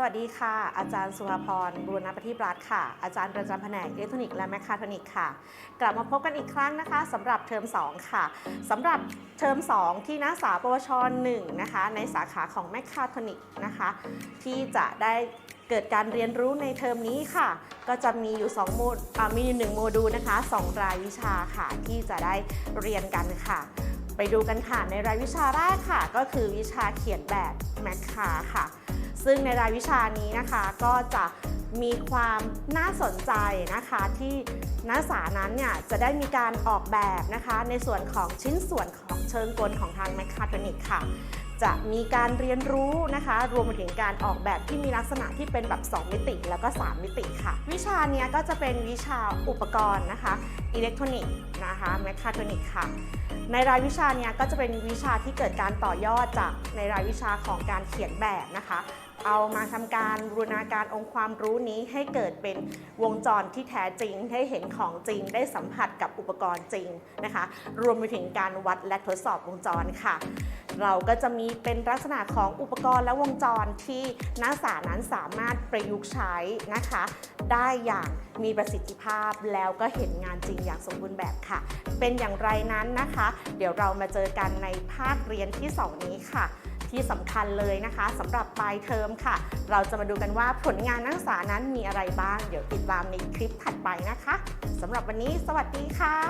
สวัสดีค่ะ อาจารย์สุภาพรบุรณปฏิรัตน์ค่ะ อาจารย์ประจำแผนกอิเล็กทรอนิกส์และแมคคาทรอนิกส์ค่ะ กลับมาพบกันอีกครั้งนะคะสำหรับเทอม 2 ค่ะสำหรับเทอม 2 ที่นักศึกษาปวช 1 นะคะ ในสาขาของแมคคาทรอนิกส์นะคะ ที่จะได้เกิดการเรียนรู้ในเทอมนี้ค่ะ ก็จะมีอยู่2โมดมีหนึ่งโมดูลนะคะ 2 รายวิชาค่ะ ที่จะได้เรียนกันค่ะไปดูกันค่ะในรายวิชาแรกค่ะ ก็คือวิชาเขียนแบบแมคคาค่ะ ซึ่งในรายวิชานี้นะคะก็จะมีความน่าสนใจนะคะที่นักศึกษานั้นเนี่ยจะได้มีการออกแบบนะคะ ในส่วนของชิ้นส่วนของเชิงกลของทางแมคคาทรอนิกค่ะ จะมีการเรียนรู้นะคะ รวมไปถึงการออกแบบที่มีลักษณะที่เป็นแบบ 2 มิติแล้วก็ 3 มิติค่ะ วิชานี้ก็จะเป็นวิชาอุปกรณ์นะคะอิเล็กทรอนิกส์นะคะแมคคาทรอนิกค่ะ ในรายวิชาเนี้ยก็จะเป็นวิชาที่เกิดการต่อยอดจากในรายวิชาของการเขียนแบบนะคะ เอามาทำการบูรณาการองค์ความรู้นี้ให้เกิดเป็นวงจรที่แท้จริงให้เห็นของจริง ได้สัมผัสกับอุปกรณ์จริงนะคะ รวมไปถึงการวัดและทดสอบวงจรค่ะเราก็จะมีเป็นลักษณะของอุปกรณ์และวงจรที่นักศึกษานั้นสามารถประยุกต์ใช้นะคะ ได้อย่างมีประสิทธิภาพแล้วก็เห็นงานจริงอย่างสมบูรณ์แบบค่ะ เป็นอย่างไรนั้นนะคะ เดี๋ยวเรามาเจอกันในภาคเรียนที่ 2 นี้ค่ะ ที่สำคัญเลยนะคะสำหรับปลายเทอมค่ะ เราจะมาดูกันว่าผลงานนักศึกษานั้นมีอะไรบ้าง เดี๋ยวติดตามในคลิปถัดไปนะคะสำหรับวันนี้ สวัสดีค่ะ